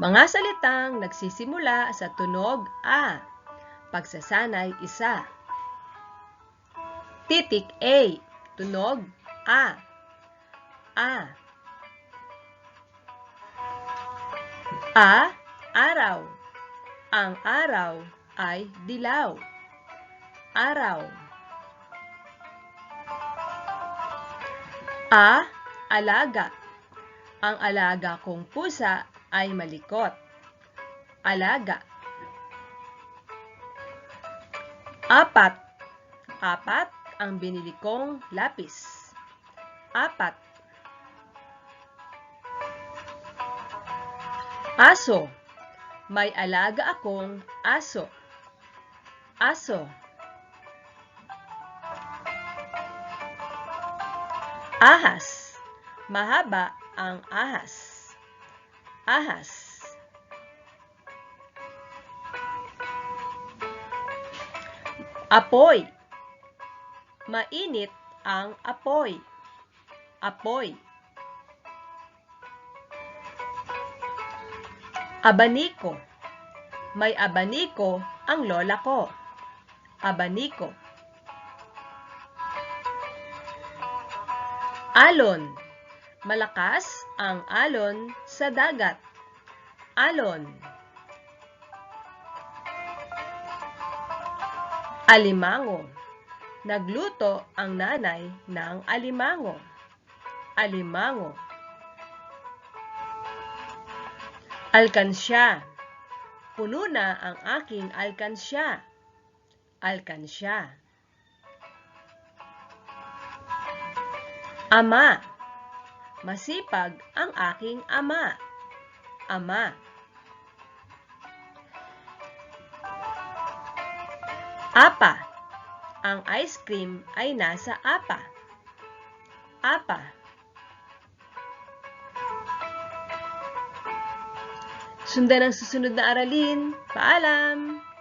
Mga salitang nagsisimula sa tunog A. Pagsasanay isa. Titik A. Tunog A. A. A. Araw. Ang araw ay dilaw. Araw. A. Alaga. Ang alaga kong pusa ay malikot. Alaga. Apat. Apat ang binili kong lapis. Apat. Aso. May alaga akong aso. Aso. Ahas. Mahaba ang ahas. Ahas. Apoy. Mainit ang apoy. Apoy. Abaniko. May abaniko ang lola ko. Abaniko. Alon. Malakas ang alon sa dagat. Alon. Alimango. Nagluto ang nanay ng alimango. Alimango. Alkansya. Puno na ang aking alkansya. Alkansya. Ama. Masipag ang aking ama. Ama. Apa. Ang ice cream ay nasa apa. Apa. Sundan ang susunod na aralin. Paalam!